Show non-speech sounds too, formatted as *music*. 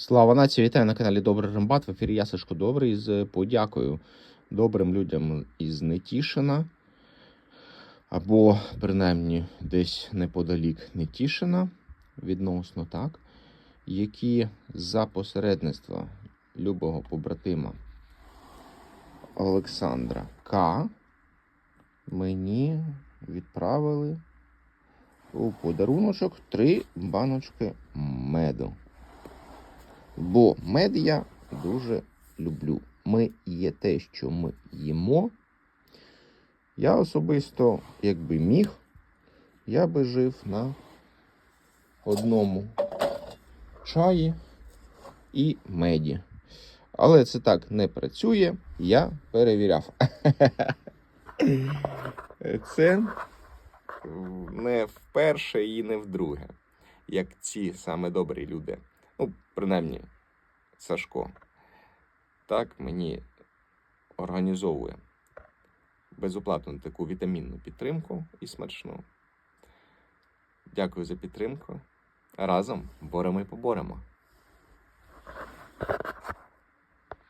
Слава нації, вітаю на каналі Добрий Рембат. В ефірі я Сашко Добрий з подякою добрим людям із Нетішина. Або, принаймні, десь неподалік Нетішина, відносно так, які за посередництва любого побратима Олександра К. мені відправили у подаруночок три баночки меду. Бо мед я дуже люблю. Ми є те, що ми їмо. Я особисто, якби міг, я би жив на одному чаї і меді. Але це так не працює, я перевіряв. *laughs* Це не вперше і не вдруге, як ці саме добрі люди. Ну, принаймні, Сашко. Так мені організовує безоплатну таку вітамінну підтримку і смачну. Дякую за підтримку. Разом боремо і поборемо.